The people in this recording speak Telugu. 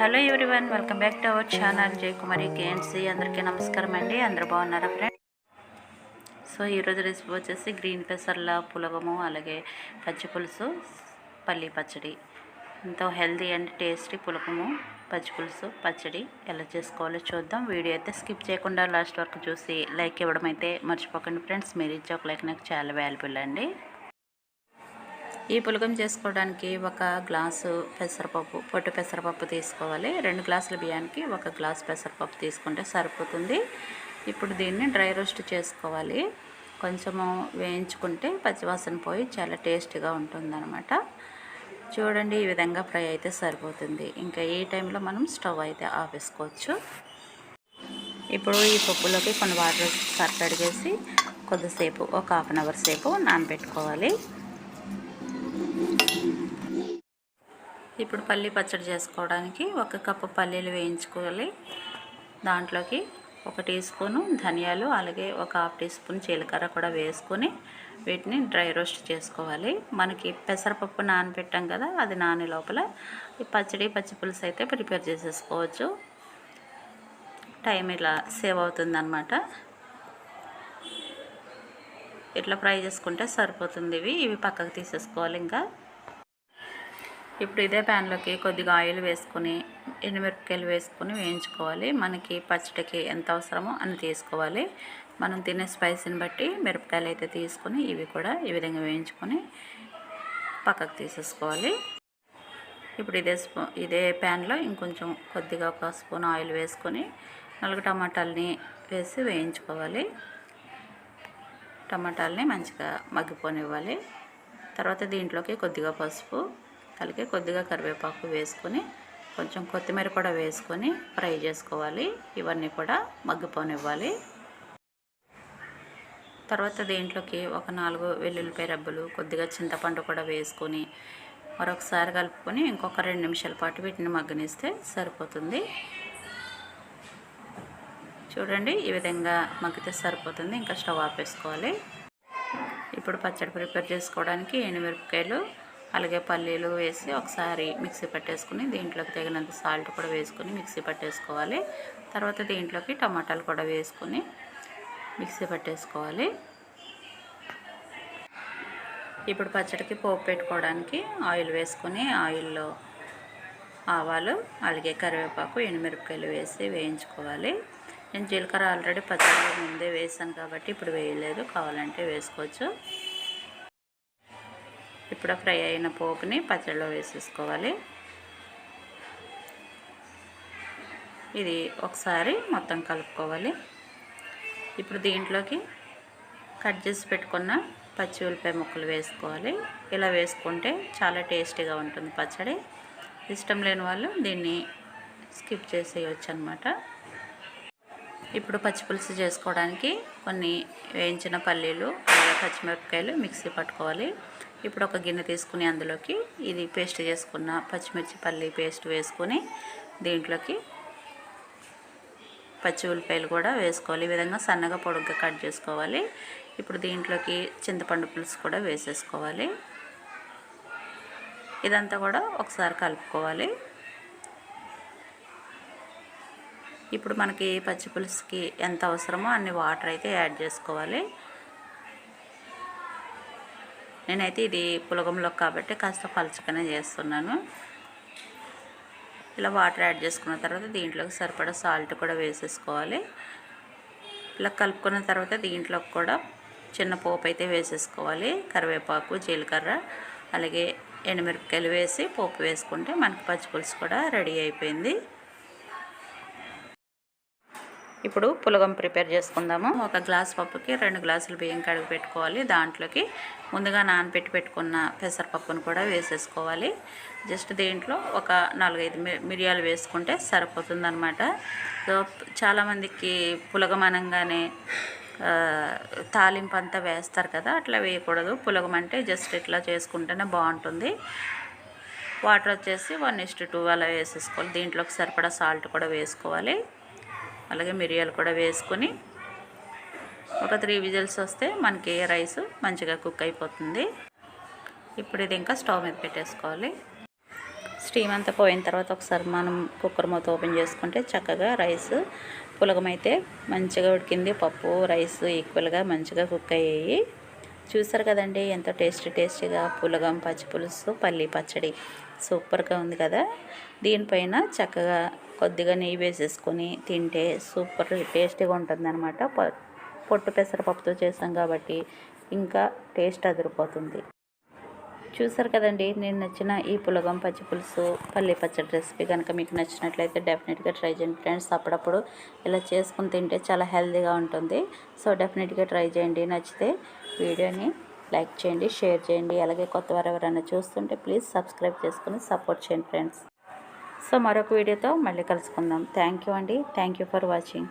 Hello everyone welcome back to our channel. Jayakumari KNC అందరికీ నమస్కారం అండి. అందరు బాగున్నారా ఫ్రెండ్ సో ఈరోజు రెసిపీ వచ్చేసి గ్రీన్ పెసర్ల పులగము అలాగే పచ్చి పులుసు పల్లి పచ్చడి. ఎంతో హెల్దీ అండ్ టేస్టీ పులకము పచ్చి పులుసు పచ్చడి ఎలా చేసుకోవాలో చూద్దాం. వీడియో అయితే స్కిప్ చేయకుండా లాస్ట్ వరకు చూసి లైక్ ఇవ్వడం అయితే మర్చిపోకండి ఫ్రెండ్స్ మీరు ఇచ్చే ఒక లైక్ నాకు చాలా వాల్యుబుల్ అండి. ఈ పులగం చేసుకోవడానికి ఒక గ్లాసు పెసరపప్పు పొట్టు పెసరపప్పు తీసుకోవాలి. రెండు గ్లాసుల బియ్యానికి ఒక గ్లాస్ పెసరపప్పు తీసుకుంటే సరిపోతుంది. ఇప్పుడు దీన్ని డ్రై రోస్ట్ చేసుకోవాలి. కొంచెము వేయించుకుంటే పచ్చివాసన పోయి చాలా టేస్టీగా ఉంటుందన్నమాట. చూడండి ఈ విధంగా ఫ్రై అయితే సరిపోతుంది. ఇంకా ఈ టైంలో మనం స్టవ్ అయితే ఆపేసుకోవచ్చు. ఇప్పుడు ఈ పప్పులోకి కొన్ని వాటర్ సరిపడిగేసి కొద్దిసేపు ఒక హాఫ్ అన్ అవర్ సేపు నానబెట్టుకోవాలి. ఇప్పుడు పల్లీ పచ్చడి చేసుకోవడానికి ఒక కప్పు పల్లీలు వేయించుకోవాలి. దాంట్లోకి ఒక టీ స్పూను ధనియాలు అలాగే ఒక హాఫ్ టీ స్పూన్ జీలకర్ర కూడా వేసుకొని వీటిని డ్రై రోస్ట్ చేసుకోవాలి. మనకి పెసరపప్పు నానబెట్టాం కదా అది నాని లోపల. ఈ పచ్చడి పచ్చిపులుసు అయితే ప్రిపేర్ చేసేసుకోవచ్చు. టైం ఇలా సేవ్ అవుతుందన్నమాట. ఇట్లా ఫ్రై చేసుకుంటే సరిపోతుంది ఇవి. ఇవి పక్కకు తీసేసుకోవాలి ఇంకా. ఇప్పుడు ఇదే ప్యాన్లోకి కొద్దిగా ఆయిల్ వేసుకొని ఎండుమిరపకాయలు వేసుకొని వేయించుకోవాలి. మనకి పచ్చడికి ఎంత అవసరమో అని తీసుకోవాలి. మనం తినే స్పైసీని బట్టి మిరపకాయలు అయితే తీసుకొని ఇవి కూడా ఈ విధంగా వేయించుకొని పక్కకు తీసేసుకోవాలి. ఇప్పుడు ఇదే స్పూ ఇదే ప్యాన్లో ఇంకొంచెం కొద్దిగా ఒక స్పూన్ ఆయిల్ వేసుకొని నలుగు టమాటాలని వేసి వేయించుకోవాలి. టమాటాలని మంచిగా మగ్గిపోనివ్వాలి. తర్వాత దీంట్లోకి కొద్దిగా పసుపు అలాగే కొద్దిగా కరివేపాకు వేసుకొని కొంచెం కొత్తిమీర కూడా వేసుకొని ఫ్రై చేసుకోవాలి. ఇవన్నీ కూడా మగ్గిపోనివ్వాలి. తర్వాత దీంట్లోకి ఒక నాలుగు వెల్లుల్లిపాయ రబ్బలు కొద్దిగా చింతపండు కూడా వేసుకొని మరొకసారి కలుపుకొని ఇంకొక రెండు నిమిషాల పాటు వీటిని మగ్గనిస్తే సరిపోతుంది. చూడండి ఈ విధంగా మగ్గితే సరిపోతుంది. ఇంకా స్టవ్ ఆపేసుకోవాలి ఇప్పుడు పచ్చడి ప్రిపేర్ చేసుకోవడానికి ఎండుమిరపకాయలు అలాగే పల్లీలు వేసి ఒకసారి మిక్సీ పట్టేసుకుని దీంట్లోకి తగినంత సాల్ట్ కూడా వేసుకొని మిక్సీ పట్టేసుకోవాలి. తర్వాత దీంట్లోకి టమాటాలు కూడా వేసుకొని మిక్సీ పట్టేసుకోవాలి. ఇప్పుడు పచ్చడికి పోపు పెట్టుకోవడానికి ఆయిల్ వేసుకొని ఆయిల్లో ఆవాలు అలాగే కరివేపాకు ఎండుమిరపకాయలు వేసి వేయించుకోవాలి. నేను జీలకర్ర ఆల్రెడీ పచ్చడిలో ముందే వేసాను కాబట్టి ఇప్పుడు వేయలేదు. కావాలంటే వేసుకోవచ్చు. ఇప్పుడు ఫ్రై అయిన పోపుని పచ్చడిలో వేసేసుకోవాలి. ఇది ఒకసారి మొత్తం కలుపుకోవాలి. ఇప్పుడు దీంట్లోకి కట్ చేసి పెట్టుకున్న పచ్చి ఉల్లిపాయ ముక్కలు వేసుకోవాలి. ఇలా వేసుకుంటే చాలా టేస్టీగా ఉంటుంది పచ్చడి. ఇష్టం లేని వాళ్ళు దీన్ని స్కిప్ చేసేయచ్చు అనమాట ఇప్పుడు పచ్చి పులుసు చేసుకోవడానికి కొన్ని వేయించిన పల్లీలు అలాగే పచ్చిమిరపకాయలు మిక్సీ పట్టుకోవాలి. ఇప్పుడు ఒక గిన్నె తీసుకుని అందులోకి ఇది పేస్ట్ చేసుకున్న పచ్చిమిర్చి పల్లి పేస్ట్ వేసుకొని దీంట్లోకి పచ్చి ఉల్లిపాయలు కూడా వేసుకోవాలి. ఈ విధంగా సన్నగా పొడుగ్గా కట్ చేసుకోవాలి. ఇప్పుడు దీంట్లోకి చింతపండు పులుసు కూడా వేసేసుకోవాలి. ఇదంతా కూడా ఒకసారి కలుపుకోవాలి. ఇప్పుడు మనకి పచ్చి పులుసుకి ఎంత అవసరమో అన్ని వాటర్ అయితే యాడ్ చేసుకోవాలి. నేనైతే ఇది పులగంలో కాబట్టి కాస్త పలుచగానే చేస్తున్నాను. ఇలా వాటర్ యాడ్ చేసుకున్న తర్వాత దీంట్లోకి సరిపడా సాల్ట్ కూడా వేసేసుకోవాలి. ఇలా కలుపుకున్న తర్వాత దీంట్లోకి కూడా చిన్న పోపు అయితే వేసేసుకోవాలి. కరివేపాకు జీలకర్ర అలాగే ఎండుమిరపకాయలు వేసి పోపు వేసుకుంటే మనకి పచ్చి పులుసు కూడా రెడీ అయిపోయింది. ఇప్పుడు పులగం ప్రిపేర్ చేసుకుందాము. ఒక గ్లాస్ పప్పుకి రెండు గ్లాసులు బియ్యం కడిగి పెట్టుకోవాలి. దాంట్లోకి ముందుగా నానబెట్టి పెట్టుకున్న పెసరపప్పును కూడా వేసేసుకోవాలి. జస్ట్ దీంట్లో ఒక నాలుగైదు మిరియాలు వేసుకుంటే సరిపోతుందనమాట సో చాలామందికి పులగం అనగానే తాలింపు అంతా వేస్తారు కదా అట్లా వేయకూడదు. పులగం అంటే జస్ట్ ఇట్లా చేసుకుంటేనే బాగుంటుంది. వాటర్ వచ్చేసి వన్ ఇస్ట్ టూ అలా వేసేసుకోవాలి. దీంట్లోకి సరిపడా సాల్ట్ కూడా వేసుకోవాలి. అలాగే మిరియాలు కూడా వేసుకొని ఒక త్రీ విజిల్స్ వస్తే మనకి రైస్ మంచిగా కుక్ అయిపోతుంది. ఇప్పుడు ఇది ఇంకా స్టవ్ మీద పెట్టేసుకోవాలి. స్టీమ్ అంతా పోయిన తర్వాత ఒకసారి మనం కుక్కర్ మూత ఓపెన్ చేసుకుంటే చక్కగా రైస్ పులగమైతే మంచిగా ఉడికింది. పప్పు రైస్ ఈక్వల్గా మంచిగా కుక్ అయ్యాయి. చూసారు కదండి ఎంతో టేస్టీ టేస్టీగా పులగం పచ్చి పులుసు పల్లి పచ్చడి సూపర్గా ఉంది కదా. దీనిపైన చక్కగా కొద్దిగా నెయ్యి వేసేసుకొని తింటే సూపర్ టేస్టీగా ఉంటుందన్నమాట. పొట్టు పెసరపప్పుతో చేసాం కాబట్టి ఇంకా టేస్ట్ అదిరిపోతుంది. చూసారు కదండి నేను నచ్చిన ఈ పులగం పచ్చి పులుసు పల్లి పచ్చడి రెసిపీ కనుక మీకు నచ్చినట్లయితే డెఫినెట్గా ట్రై చేయండి ఫ్రెండ్స్. అప్పుడప్పుడు ఇలా చేసుకుని తింటే చాలా హెల్తీగా ఉంటుంది. సో డెఫినెట్గా ట్రై చేయండి. నచ్చితే వీడియోని లైక్ చేయండి షేర్ చేయండి. అలాగే కొత్త వారు ఎవరైనా చూస్తుంటే ప్లీజ్ సబ్స్క్రైబ్ చేసుకుని సపోర్ట్ చేయండి ఫ్రెండ్స్. సో మరొక వీడియోతో మళ్ళీ కలుసుకుందాం. థ్యాంక్ యూ అండి. Thank you for watching